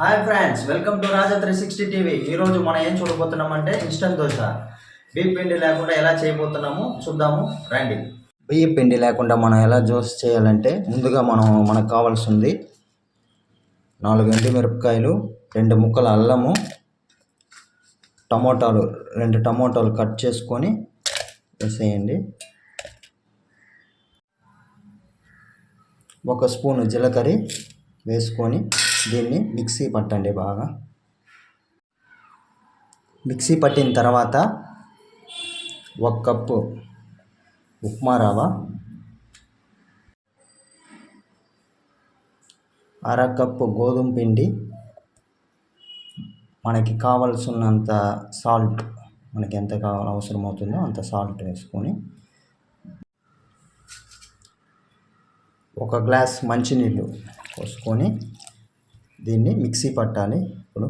Hi friends welcome to Raja three sixty TV ఈరోజు మనం ఏం చూడబోతున్నాం అంటే ఇన్స్టంట్ దోశ. బియ్య పిండి లేకుండా ఎలా చేయబోతున్నాము చూద్దాము రండి. బియ్యం పిండి లేకుండా మనం ఎలా దోశ చేయాలంటే ముందుగా మనం మనకు కావాల్సింది నాలుగు ఎండు మిరపకాయలు రెండు ముక్కల అల్లము టమోటాలు రెండు టమోటాలు కట్ చేసుకొని వేసేయండి. ఒక స్పూను జీలకర్ర వేసుకొని దీన్ని మిక్సీ పట్టండి బాగా. మిక్సీ పట్టిన తర్వాత ఒక కప్పు ఉప్మా రవ్వ అర కప్పు గోధుమ పిండి మనకి కావలసినంత సాల్ట్ మనకి ఎంత కావాలో అవసరం అవుతుందో అంత సాల్ట్ వేసుకొని ఒక గ్లాస్ మంచినీళ్ళు పోసుకొని దీన్ని మిక్సీ పట్టాలి. ఇప్పుడు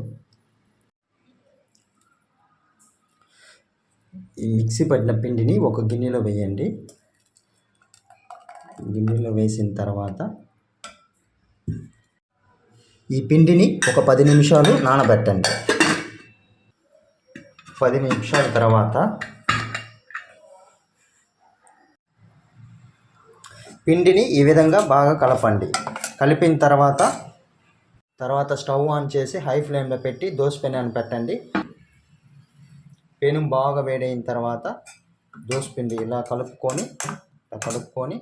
ఈ మిక్సీ పట్టిన పిండిని ఒక గిన్నెలో వేయండి. గిన్నెలో వేసిన తర్వాత ఈ పిండిని ఒక పది నిమిషాలు నానబెట్టండి. పది నిమిషాల తర్వాత పిండిని ఈ విధంగా బాగా కలపండి. కలిపిన తర్వాత తర్వాత స్టవ్ ఆన్ చేసి హై ఫ్లేమ్లో పెట్టి దోశ పెనాన్ని పెట్టండి. పెను బాగా వేడైన తర్వాత దోశ పిండి ఇలా కలుపుకొని ఇలా కలుపుకొని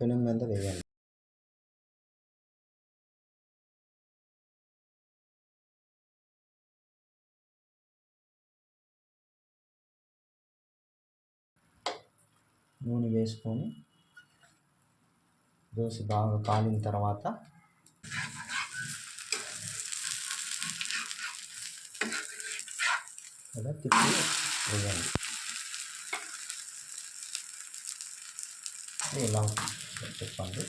పెను మీద వేయండి. నూనె వేసుకొని దోశ బాగా కాలిన తర్వాత ఇలా తిప్పి వేయండి ఇలా చెప్పండి.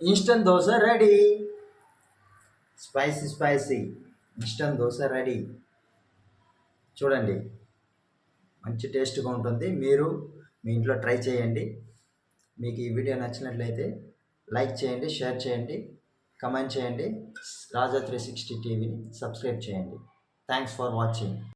Instant dosa ready. Spicy spicy. Instant dosa ready. చూడండి మంచి టేస్ట్గా ఉంటుంది. మీరు మీ ఇంట్లో ట్రై చేయండి. మీకు ఈ వీడియో నచ్చినట్లయితే లైక్ చేయండి షేర్ చేయండి కమెంట్ చేయండి. రాజా త్రీ సిక్స్టీ టీవీని సబ్స్క్రైబ్ చేయండి. Thanks for watching.